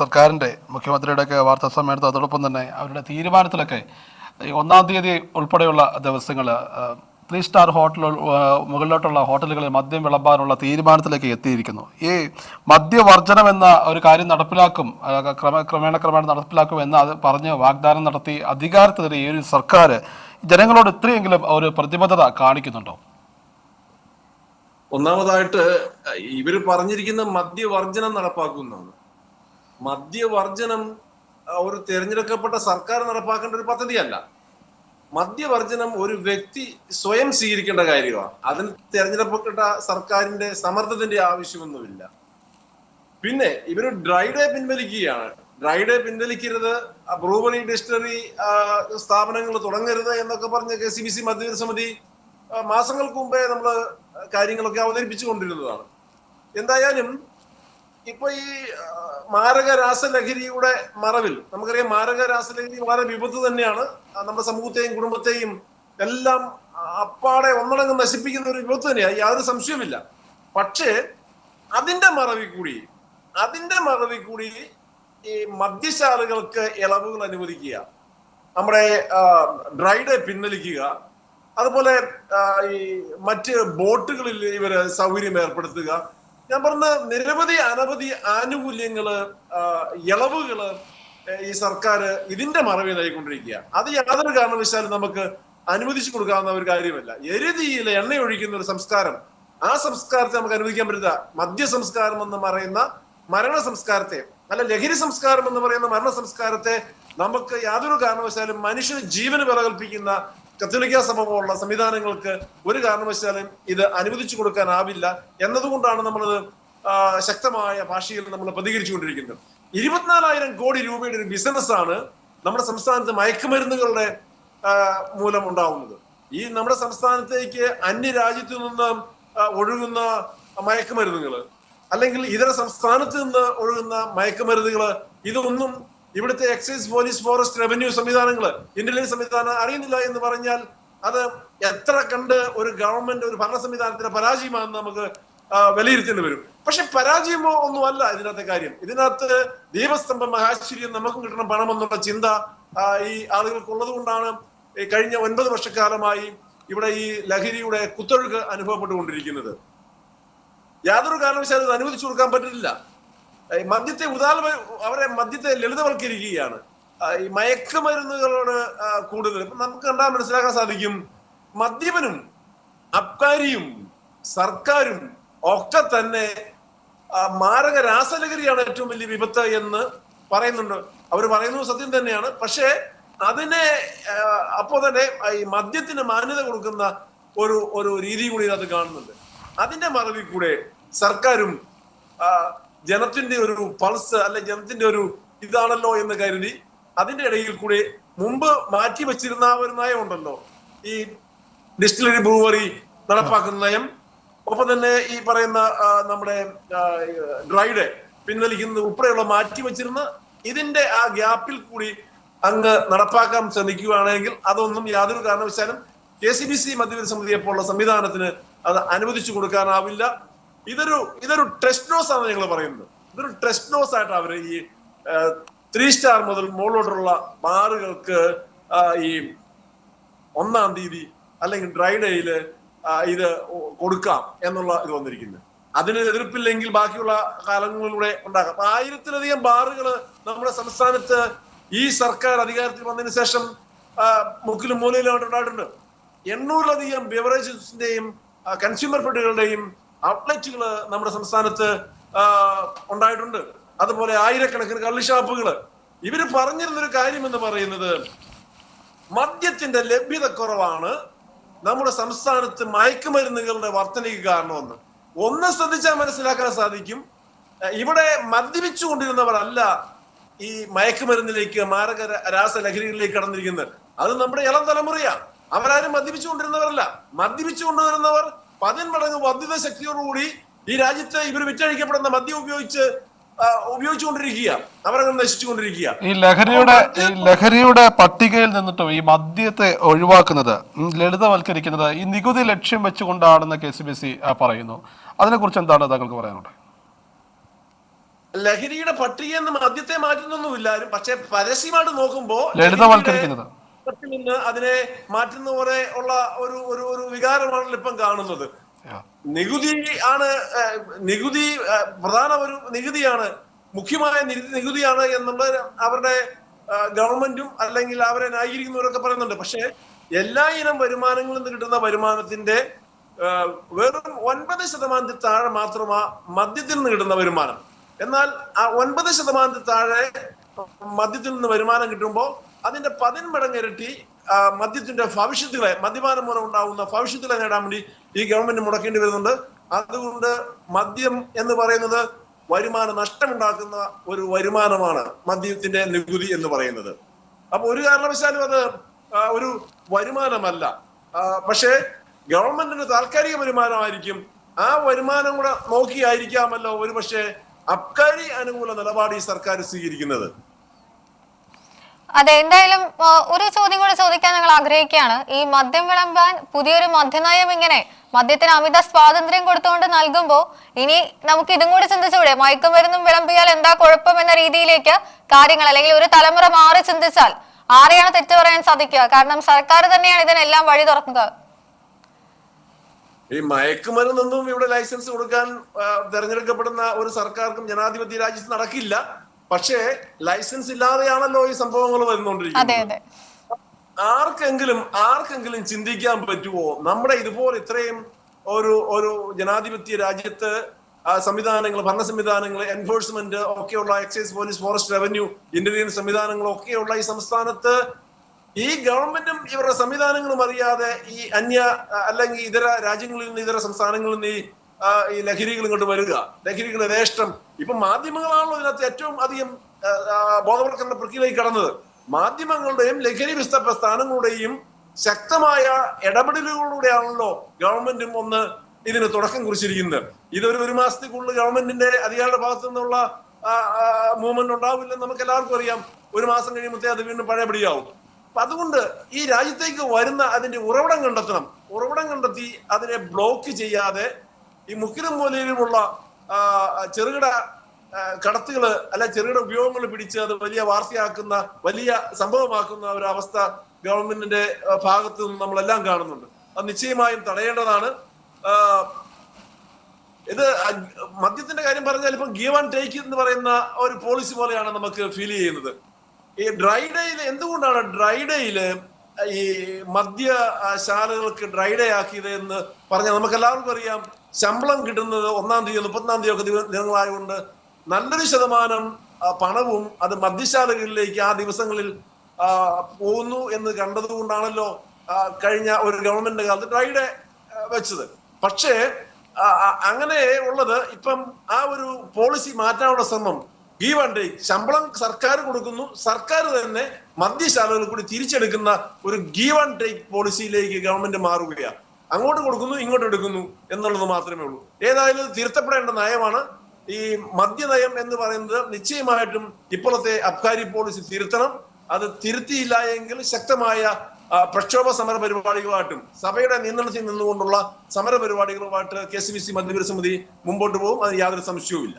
സർക്കാരിന്റെ മുഖ്യമന്ത്രിയുടെയൊക്കെ വാർത്താ സമ്മേളനത്തിൽ അതോടൊപ്പം തന്നെ അവരുടെ തീരുമാനത്തിലൊക്കെ ഒന്നാം തീയതി ഉൾപ്പെടെയുള്ള ദിവസങ്ങൾ ത്രീ സ്റ്റാർ ഹോട്ടൽ മുകളിലോട്ടുള്ള ഹോട്ടലുകളിൽ മദ്യം വിളമ്പാനുള്ള തീരുമാനത്തിലേക്ക് എത്തിയിരിക്കുന്നു. ഈ മദ്യവർജനം എന്ന ഒരു കാര്യം നടപ്പിലാക്കും ക്രമ ക്രമേണ ക്രമേണ നടപ്പിലാക്കും എന്ന് അത് പറഞ്ഞ് വാഗ്ദാനം നടത്തി അധികാരത്തിലേറി ഈ ഒരു സർക്കാർ ജനങ്ങളോട് ഇത്രയെങ്കിലും ഒരു പ്രതിബദ്ധത കാണിക്കുന്നുണ്ടോ? ഒന്നാമതായിട്ട് ഇവർ പറഞ്ഞിരിക്കുന്ന മദ്യവർജനം നടപ്പാക്കുന്നതാണ്. മദ്യവർജനം ഒരു തിരഞ്ഞെടുക്കപ്പെട്ട സർക്കാർ നടപ്പാക്കേണ്ട ഒരു പദ്ധതിയല്ല. മദ്യവർജനം ഒരു വ്യക്തി സ്വയം സ്വീകരിക്കേണ്ട കാര്യമാണ്. അതിന് തിരഞ്ഞെടുക്കപ്പെട്ട സർക്കാരിന്റെ സമ്മർദ്ദത്തിന്റെ ആവശ്യമൊന്നുമില്ല. പിന്നെ ഇവർ ഡ്രൈഡേ പിൻവലിക്കുകയാണ്. ഡ്രൈ ഡേ പിൻവലിക്കരുത് ബ്രൂവറി ഡിസ്റ്ററി സ്ഥാപനങ്ങൾ തുടങ്ങരുത് എന്നൊക്കെ പറഞ്ഞ് കെ സി ബി സി മദ്യവിധ സമിതി മാസങ്ങൾക്ക് മുമ്പേ നമ്മൾ കാര്യങ്ങളൊക്കെ അവതരിപ്പിച്ചു കൊണ്ടിരുന്നതാണ് എന്തായാലും ഇപ്പൊ ഈ മാരക രാസലഹരിയുടെ മറവിൽ നമുക്കറിയാം മാരക രാസലഹരി വളരെ വിപത്ത് തന്നെയാണ്. നമ്മുടെ സമൂഹത്തെയും കുടുംബത്തെയും എല്ലാം അപ്പാടെ ഒന്നടങ്കം നശിപ്പിക്കുന്ന ഒരു വിപത്ത് തന്നെയാണ് യാതൊരു സംശയവുമില്ല. പക്ഷേ അതിന്റെ മറവിൽ കൂടി അതിന്റെ മറവിൽ കൂടി ഈ മദ്യശാലകൾക്ക് ഇളവുകൾ അനുവദിക്കുക നമ്മുടെ ഡ്രൈഡെ പിൻവലിക്കുക അതുപോലെ ഈ മറ്റ് ബോട്ടുകളിൽ ഇവർ സൗകര്യം ഏർപ്പെടുത്തുക ഞാൻ പറഞ്ഞ നിരവധി അനവധി ആനുകൂല്യങ്ങൾ ഇളവുകൾ ഈ സർക്കാർ ഇതിന്റെ മറവിൽ നൽകിക്കൊണ്ടിരിക്കുക അത് യാതൊരു കാരണവശാലും നമുക്ക് അനുവദിച്ചു കൊടുക്കാവുന്ന ഒരു കാര്യമല്ല. എരുതിയിൽ എണ്ണ ഒഴിക്കുന്ന ഒരു സംസ്കാരം ആ സംസ്കാരത്തെ നമുക്ക് അനുവദിക്കാൻ പറ്റില്ല. മദ്യ സംസ്കാരം എന്ന് പറയുന്ന മരണ സംസ്കാരത്തെ അല്ല ലഹരി സംസ്കാരം എന്ന് പറയുന്ന മരണ സംസ്കാരത്തെ നമുക്ക് യാതൊരു കാരണവശാലും മനുഷ്യന് ജീവന് വില കൽപ്പിക്കുന്ന കത്തോലിക്ക സഭ പോലുള്ള സംവിധാനങ്ങൾക്ക് ഒരു കാരണവശാലും ഇത് അനുവദിച്ചു കൊടുക്കാനാവില്ല എന്നതുകൊണ്ടാണ് നമ്മളത് ശക്തമായ ഭാഷയിൽ നമ്മൾ പ്രതികരിച്ചുകൊണ്ടിരിക്കുന്നത്. ഇരുപത്തിനാലായിരം കോടി രൂപയുടെ ഒരു ബിസിനസ്സാണ് നമ്മുടെ സംസ്ഥാനത്ത് മയക്കുമരുന്നുകളുടെ മൂലം ഉണ്ടാവുന്നത്. ഈ നമ്മുടെ സംസ്ഥാനത്തേക്ക് അന്യ രാജ്യത്തു നിന്ന് ഒഴുകുന്ന മയക്കുമരുന്നുകൾ അല്ലെങ്കിൽ ഇതര സംസ്ഥാനത്ത് നിന്ന് ഒഴുകുന്ന മയക്കുമരുന്നുകൾ ഇതൊന്നും ഇവിടുത്തെ എക്സൈസ് പോലീസ് ഫോറസ്റ്റ് റവന്യൂ സംവിധാനങ്ങൾ ഇന്റലിജൻസ് സംവിധാനം അറിയുന്നില്ല എന്ന് പറഞ്ഞാൽ അത് എത്ര കണ്ട് ഒരു ഗവൺമെന്റ് ഒരു ഭരണ സംവിധാനത്തിന്റെ പരാജയമാണെന്ന് നമുക്ക് വിലയിരുത്തേണ്ടി വരും. പക്ഷെ പരാജയമോ ഒന്നുമല്ല ഇതിനകത്തെ കാര്യം. ഇതിനകത്ത് ദീപസ്തംഭം മഹാശ്ചര്യം നമുക്കും കിട്ടണം പണം എന്നുള്ള ചിന്ത ഈ ആളുകൾക്കുള്ളത് കൊണ്ടാണ് കഴിഞ്ഞ ഒൻപത് വർഷക്കാലമായി ഇവിടെ ഈ ലഹരിയുടെ കുത്തൊഴുക്ക് അനുഭവപ്പെട്ടുകൊണ്ടിരിക്കുന്നത്. യാതൊരു കാരണവശാലും അനുവദിച്ചു കൊടുക്കാൻ പറ്റില്ല. മദ്യത്തെ ഉദാല അവരെ മദ്യത്തെ ലളിതവൽക്കരിക്കുകയാണ്. ഈ മയക്കുമരുന്നുകളോട് കൂടുതൽ. നമുക്ക് കണ്ടാൽ മനസ്സിലാക്കാൻ സാധിക്കും മദ്യപനും അബ്കാരിയും സർക്കാരും ഒക്കെ തന്നെ മാരക രാസലഹരിയാണ് ഏറ്റവും വലിയ വിപത്ത് എന്ന് പറയുന്നുണ്ട്. അവർ പറയുന്നത് സത്യം തന്നെയാണ്. പക്ഷേ അതിനെ അപ്പോൾ അപ്പോ തന്നെ ഈ മദ്യത്തിന് മാന്യത കൊടുക്കുന്ന ഒരു ഒരു രീതി കൂടി അത് കാണുന്നുണ്ട്. അതിന്റെ മറവിൽ കൂടെ സർക്കാരും ജനത്തിന്റെ ഒരു പൾസ് അല്ലെ ജനത്തിന്റെ ഒരു ഇതാണല്ലോ എന്ന് കരുതി അതിന്റെ ഇടയിൽ കൂടെ മുമ്പ് മാറ്റി വെച്ചിരുന്ന ഒരു നയമുണ്ടല്ലോ. ഈ ഡിസ്റ്റിലറി ബ്രൂവറി നടപ്പാക്കുന്ന നയം. ഒപ്പം തന്നെ ഈ പറയുന്ന നമ്മുടെ ഡ്രൈഡ് പിൻവലിക്കുന്നത് ഉൾപ്പെടെയുള്ള മാറ്റി വെച്ചിരുന്ന ഇതിന്റെ ആ ഗ്യാപ്പിൽ കൂടി അങ്ങ് നടപ്പാക്കാൻ ശ്രമിക്കുകയാണെങ്കിൽ അതൊന്നും യാതൊരു കാരണവശാലും കെ സി ബി സി മദ്യവിധ സമിതിയെ പോലുള്ള സംവിധാനത്തിന് അത് അനുവദിച്ചു കൊടുക്കാനാവില്ല. ഇതൊരു ഇതൊരു ടെസ്റ്റ് ഡോസ് ആണ് ഞങ്ങൾ പറയുന്നത്. ഇതൊരു ടെസ്റ്റ് ഡോസ് ആയിട്ട് അവർ ഈ ത്രീ സ്റ്റാർ മുതൽ മുകളിലോട്ടുള്ള ബാറുകൾക്ക് ഈ ഒന്നാം തീയതി അല്ലെങ്കിൽ ഡ്രൈ ഡേയിൽ ഇത് കൊടുക്കാം എന്നുള്ള ഇത് വന്നിരിക്കുന്നത്. അതിന് എതിർപ്പില്ലെങ്കിൽ ബാക്കിയുള്ള കാലങ്ങളിലൂടെ ഉണ്ടാകാം ആയിരത്തിലധികം ബാറുകൾ നമ്മുടെ സംസ്ഥാനത്ത് ഈ സർക്കാർ അധികാരത്തിൽ വന്നതിന് ശേഷം മുക്കിലും മൂലയിലും ഉണ്ടായിട്ടുണ്ട്. എണ്ണൂറിലധികം ബെവറേജസിന്റെയും കൺസ്യൂമർ ഫെഡുകളുടെയും ഔട്ട്ലെറ്റുകൾ നമ്മുടെ സംസ്ഥാനത്ത് ഉണ്ടായിട്ടുണ്ട്. അതുപോലെ ആയിരക്കണക്കിന് കള്ളി ഷാപ്പുകൾ ഇവർ പറഞ്ഞിരുന്നൊരു കാര്യം എന്ന് പറയുന്നത് മദ്യത്തിന്റെ ലഭ്യത കുറവാണ്. നമ്മുടെ സംസ്ഥാനത്ത് മയക്കുമരുന്നുകളുടെ വർധനയ്ക്ക് കാരണമെന്ന്. ഒന്ന് ശ്രദ്ധിച്ചാൽ മനസ്സിലാക്കാൻ സാധിക്കും. ഇവിടെ മദ്യപിച്ചു കൊണ്ടിരുന്നവരല്ല ഈ മയക്കുമരുന്നിലേക്ക് മാരക രാസലഹരികളിലേക്ക് കടന്നിരിക്കുന്നത്. അത് നമ്മുടെ ഇളം തലമുറയാണ് അവരാരും മദ്യപിച്ചു കൊണ്ടിരുന്നവരല്ല മദ്യപിച്ചു കൊണ്ടുവരുന്നവർ പതിന്മടങ്ങ് വർദ്ധിത ശക്തിയോടുകൂടി ഈ രാജ്യത്ത് ഇവർ വിറ്റഴിക്കപ്പെടുന്ന മദ്യം ഉപയോഗിച്ച് ഉപയോഗിച്ചുകൊണ്ടിരിക്കുക അവരങ്ങനെ നശിച്ചുകൊണ്ടിരിക്കുക ഈ ലഹരിയുടെ ഈ ലഹരിയുടെ പട്ടികയിൽ നിന്നിട്ടും ഈ മദ്യത്തെ ഒഴിവാക്കുന്നത് ലളിതവൽക്കരിക്കുന്നത് ഈ നികുതി ലക്ഷ്യം വെച്ചുകൊണ്ടാണെന്ന് കെ സി ബി സി പറയുന്നു. അതിനെക്കുറിച്ച് എന്താണ് താങ്കൾക്ക് പറയാനുള്ളത്? ലഹരിയുടെ പട്ടികയിൽ നിന്ന് മദ്യത്തെ മാറ്റുന്നൊന്നുമില്ല. പക്ഷെ പരസ്യമായിട്ട് നോക്കുമ്പോൾ ലളിതവൽക്കരിക്കുന്നത്. ലഹരിയുടെ നിന്ന് അതിനെ മാറ്റുന്ന പോലെ ഉള്ള ഒരു ഒരു ഒരു വികാരമാണ് ഇപ്പം കാണുന്നത്. നികുതി ആണ് നികുതി പ്രധാന ഒരു നികുതിയാണ് മുഖ്യമായ നികുതി നികുതിയാണ് എന്നുള്ള അവരുടെ ഗവൺമെന്റും അല്ലെങ്കിൽ അവരെ ന്യായീകരിക്കുന്നവരൊക്കെ പറയുന്നുണ്ട്. പക്ഷേ എല്ലാ ഇനം വരുമാനങ്ങളിൽ നിന്ന് കിട്ടുന്ന വരുമാനത്തിന്റെ വെറും ഒൻപത് ശതമാനത്തിൽ താഴെ മാത്രമാ മദ്യത്തിൽ നിന്ന് കിട്ടുന്ന വരുമാനം. എന്നാൽ ആ ഒൻപത് ശതമാനത്തിൽ താഴെ മദ്യത്തിൽ നിന്ന് വരുമാനം കിട്ടുമ്പോൾ അതിന്റെ പതിന്മടങ്ങ് ഇരട്ടി മദ്യത്തിന്റെ ഭവിഷ്യത്തുകളെ മദ്യപാനം മൂലം ഉണ്ടാകുന്ന ഭവിഷ്യത്തുകളെ നേടാൻ വേണ്ടി ഈ ഗവൺമെന്റ് മുടക്കേണ്ടി വരുന്നുണ്ട്. അതുകൊണ്ട് മദ്യം എന്ന് പറയുന്നത് വരുമാന നഷ്ടമുണ്ടാക്കുന്ന ഒരു വരുമാനമാണ് മദ്യത്തിന്റെ നികുതി എന്ന് പറയുന്നത്. അപ്പൊ ഒരു കാരണവശാലും അത് ഒരു വരുമാനമല്ല. പക്ഷേ ഗവൺമെന്റിന് താൽക്കാലിക വരുമാനമായിരിക്കും. ആ വരുമാനം കൂടെ നോക്കിയായിരിക്കാമല്ലോ ഒരു പക്ഷേ അബ്കാരി അനുകൂല നിലപാട് ഈ സർക്കാർ സ്വീകരിക്കുന്നത്. അതെ എന്തായാലും ഒരു ചോദ്യം കൂടി ചോദിക്കാൻ ഞങ്ങൾ ആഗ്രഹിക്കുകയാണ്. ഈ മദ്യം വിളമ്പാൻ പുതിയൊരു മദ്യനയം ഇങ്ങനെ മദ്യത്തിന് അമിത സ്വാതന്ത്ര്യം കൊടുത്തുകൊണ്ട് നൽകുമ്പോൾ ഇനി നമുക്ക് ഇതും കൂടി ചിന്തിച്ചുകൂടെ മയക്കുമരുന്നും വിളമ്പിയാൽ എന്താ കുഴപ്പം എന്ന രീതിയിലേക്ക് കാര്യങ്ങൾ അല്ലെങ്കിൽ ഒരു തലമുറ മാറി ചിന്തിച്ചാൽ ആരെയാണ് തെറ്റു പറയാൻ സാധിക്കുക? കാരണം സർക്കാർ തന്നെയാണ് ഇതിനെല്ലാം വഴി തുറക്കുക ഈ മയക്കുമരുന്നൊന്നും ഇവിടെ ലൈസൻസ് കൊടുക്കാൻ തെരഞ്ഞെടുക്കപ്പെടുന്ന ഒരു സർക്കാർക്കും ജനാധിപത്യ രാജ്യത്ത് നടക്കില്ല. പക്ഷേ ലൈസൻസ് ഇല്ലാതെയാണല്ലോ ഈ സംഭവങ്ങൾ വരുന്നുകൊണ്ടിരിക്കുന്നത് ആർക്കെങ്കിലും ആർക്കെങ്കിലും ചിന്തിക്കാൻ പറ്റുമോ നമ്മുടെ ഇതുപോലെ ഇത്രയും ഒരു ഒരു ജനാധിപത്യ രാജ്യത്ത് സംവിധാനങ്ങൾ ഭരണ സംവിധാനങ്ങൾ എൻഫോഴ്സ്മെന്റ് ഒക്കെയുള്ള excise police forest revenue intelligence സംവിധാനങ്ങൾ ഒക്കെയുള്ള ഈ സംസ്ഥാനത്ത് ഈ ഗവൺമെന്റും ഇവരുടെ സംവിധാനങ്ങളും അറിയാതെ ഈ അന്യ അല്ലെങ്കിൽ ഇതര രാജ്യങ്ങളിൽ നിന്ന് ഇതര സംസ്ഥാനങ്ങളിൽ നിന്ന് ഈ ഈ ലഹരികൾ ഇങ്ങോട്ട് വരിക. ലഹരികൾ രേഷ്ടം ഇപ്പൊ മാധ്യമങ്ങളാണല്ലോ ഇതിനകത്ത് ഏറ്റവും അധികം ബോധവൽക്കരണ പ്രക്രിയയിലേക്ക് കടന്നത്. മാധ്യമങ്ങളുടെയും ലഹരി വിസ്ത പ്രസ്ഥാനങ്ങളുടെയും ശക്തമായ ഇടപെടലുകളിലൂടെയാണല്ലോ ഗവൺമെന്റും ഒന്ന് ഇതിന് തുടക്കം കുറിച്ചിരിക്കുന്നത്. ഇതൊരു ഒരു മാസത്തേക്കുള്ളിൽ ഗവൺമെന്റിന്റെ അധികാരിയുടെ ഭാഗത്തു നിന്നുള്ള മൂവ്മെന്റ് ഉണ്ടാവില്ലെന്ന് നമുക്ക് എല്ലാവർക്കും അറിയാം. ഒരു മാസം കഴിയുമ്പോഴത്തേ അത് വീണ്ടും പഴയപടിയാവും. അപ്പൊ അതുകൊണ്ട് ഈ രാജ്യത്തേക്ക് വരുന്ന അതിന്റെ ഉറവിടം കണ്ടെത്തണം. ഉറവിടം കണ്ടെത്തി അതിനെ ബ്ലോക്ക് ചെയ്യാതെ ഈ മുക്കിലും മൂലയിലുമുള്ള ചെറുകിട കടത്തുകൾ അല്ല ചെറുകിട ഉപയോഗങ്ങൾ പിടിച്ച് അത് വലിയ വാർത്തയാക്കുന്ന വലിയ സംഭവമാക്കുന്ന ഒരു അവസ്ഥ ഗവൺമെന്റിന്റെ ഭാഗത്തു നിന്ന് നമ്മളെല്ലാം കാണുന്നുണ്ട്. അത് നിശ്ചയമായും തടയേണ്ടതാണ്. ഇത് മദ്യത്തിന്റെ കാര്യം പറഞ്ഞാൽ ഇപ്പം ഗീവ് ആൻഡ് ടേക്ക് എന്ന് പറയുന്ന ഒരു പോളിസി പോലെയാണ് നമുക്ക് ഫീൽ ചെയ്യുന്നത്. ഈ ഡ്രൈ ഡേയിൽ എന്തുകൊണ്ടാണ് ഡ്രൈ ഡേയിൽ ഈ മദ്യശാലകൾക്ക് ഡ്രൈ ഡേ ആക്കിയത് എന്ന് പറഞ്ഞാൽ നമുക്ക് എല്ലാവർക്കും അറിയാം. ശമ്പളം കിട്ടുന്നത് ഒന്നാം തീയതി മുപ്പത്തൊന്നാം തീയതി ഒക്കെ ദിനങ്ങളായതുകൊണ്ട് നല്ലൊരു ശതമാനം പണവും അത് മദ്യശാലകളിലേക്ക് ആ ദിവസങ്ങളിൽ പോകുന്നു എന്ന് കണ്ടതുകൊണ്ടാണല്ലോ കഴിഞ്ഞ ഒരു ഗവൺമെന്റ് കാലത്ത് ഡ്രൈ ഡേ വെച്ചത്. പക്ഷേ അങ്ങനെ ഉള്ളത് ഇപ്പം ആ ഒരു പോളിസി മാറ്റാനുള്ള ശ്രമം ഗീവ് ആൻഡ് ടേക്ക് ശമ്പളം സർക്കാർ കൊടുക്കുന്നു. സർക്കാർ തന്നെ മദ്യശാലകൾ കൂടി തിരിച്ചെടുക്കുന്ന ഒരു ഗീവ് ആൻഡ് ടേക്ക് പോളിസിയിലേക്ക് ഗവൺമെന്റ് മാറുകയാണ്. അങ്ങോട്ട് കൊടുക്കുന്നു ഇങ്ങോട്ട് എടുക്കുന്നു എന്നുള്ളത് മാത്രമേ ഉള്ളൂ. ഏതായാലും തിരുത്തപ്പെടേണ്ട നയമാണ്. ഈ മദ്യനയം എന്ന് പറയുന്നത് നിശ്ചയമായിട്ടും ഇപ്പോഴത്തെ അബ്കാരി പോളിസി തിരുത്തണം. അത് തിരുത്തിയില്ല എങ്കിൽ ശക്തമായ പ്രക്ഷോഭ സമര പരിപാടികളുമായിട്ടും സഭയുടെ നിയന്ത്രണത്തിൽ നിന്നുകൊണ്ടുള്ള സമര പരിപാടികളുമായിട്ട് കെ സി ബി സി മദ്യപര സമിതി മുമ്പോട്ട് പോകും. അതിന് യാതൊരു സംശയവുമില്ല.